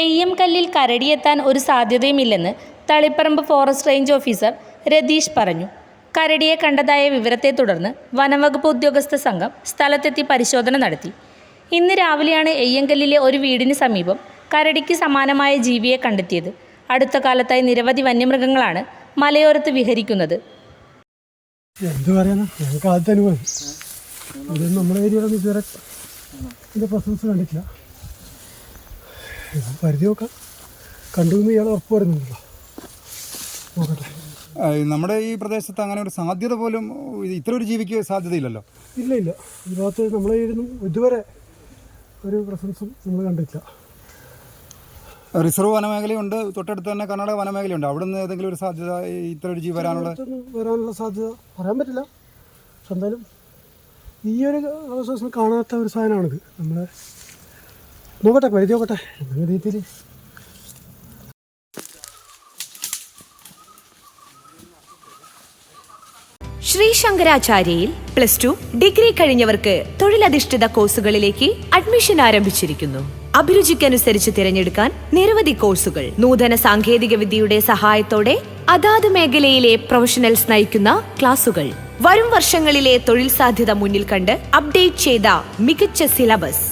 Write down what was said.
എയ്യം കല്ലിൽ കരടിയെത്താൻ ഒരു സാധ്യതയുമില്ലെന്ന് Taliparamba forest range officer Ratheesh പറഞ്ഞു. കരടിയെ കണ്ടതായ വിവരത്തെ തുടർന്ന് വനംവകുപ്പ് ഉദ്യോഗസ്ഥ സംഘം സ്ഥലത്തെത്തി പരിശോധന നടത്തി. ഇന്ന് രാവിലെയാണ് എയ്യങ്കല്ലിലെ ഒരു വീടിന് സമീപം കരടിക്ക് സമാനമായ ജീവിയെ കണ്ടെത്തിയത്. അടുത്ത കാലത്തായി നിരവധി വന്യമൃഗങ്ങളാണ് മലയോരത്ത് വിഹരിക്കുന്നത്. എന്ത് പറയാനാ? ഞങ്ങൾക്ക് ആദ്യത്തെ അനുഭവം നമ്മുടെ പ്രസൻസ് പരിധി നോക്കാം. കണ്ടു എന്ന് ഇയാൾ ഉറപ്പ് വരുന്നുണ്ടല്ലോ നോക്കട്ടെ. നമ്മുടെ ഈ പ്രദേശത്ത് അങ്ങനെ ഒരു സാധ്യത പോലും ഇത്ര ഒരു ജീവിക്ക് സാധ്യതയില്ലല്ലോ? ഇല്ല ഇല്ല. ഈ ഭാഗത്ത് നമ്മളെ ഇതുവരെ ഒരു പ്രസൻസും നമ്മൾ കണ്ടില്ല റിസർവ് വനമേഖലയുണ്ട്. തൊട്ടടുത്ത് തന്നെ കർണാടക വനമേഖലയുണ്ട്. അവിടെ നിന്ന് ഏതെങ്കിലും ഒരു സാധ്യത ഇത്ര ഒരു ജീവി വരാനുള്ള വരാനുള്ള സാധ്യത പറയാൻ പറ്റില്ല. പക്ഷെ എന്തായാലും ഈ ഒരു അവസരം കാണാത്ത ഒരു സാധനമാണിത്. നമ്മളെ നോക്കട്ടെ പരിധി നോക്കട്ടെ. എന്തെങ്കിലും രീതിയിൽ. ശ്രീ ശങ്കരാചാര്യയിൽ പ്ലസ് ടു ഡിഗ്രി കഴിഞ്ഞവർക്ക് തൊഴിലധിഷ്ഠിത കോഴ്സുകളിലേക്ക് അഡ്മിഷൻ ആരംഭിച്ചിരിക്കുന്നു. അഭിരുചിക്കനുസരിച്ച് തിരഞ്ഞെടുക്കാൻ നിരവധി കോഴ്സുകൾ. നൂതന സാങ്കേതിക വിദ്യയുടെ സഹായത്തോടെ അതാത് മേഖലയിലെ പ്രൊഫഷണൽസ് നയിക്കുന്ന ക്ലാസുകൾ. വരും വർഷങ്ങളിലെ തൊഴിൽ സാധ്യത മുന്നിൽ കണ്ട് അപ്ഡേറ്റ് ചെയ്ത മികച്ച സിലബസ്.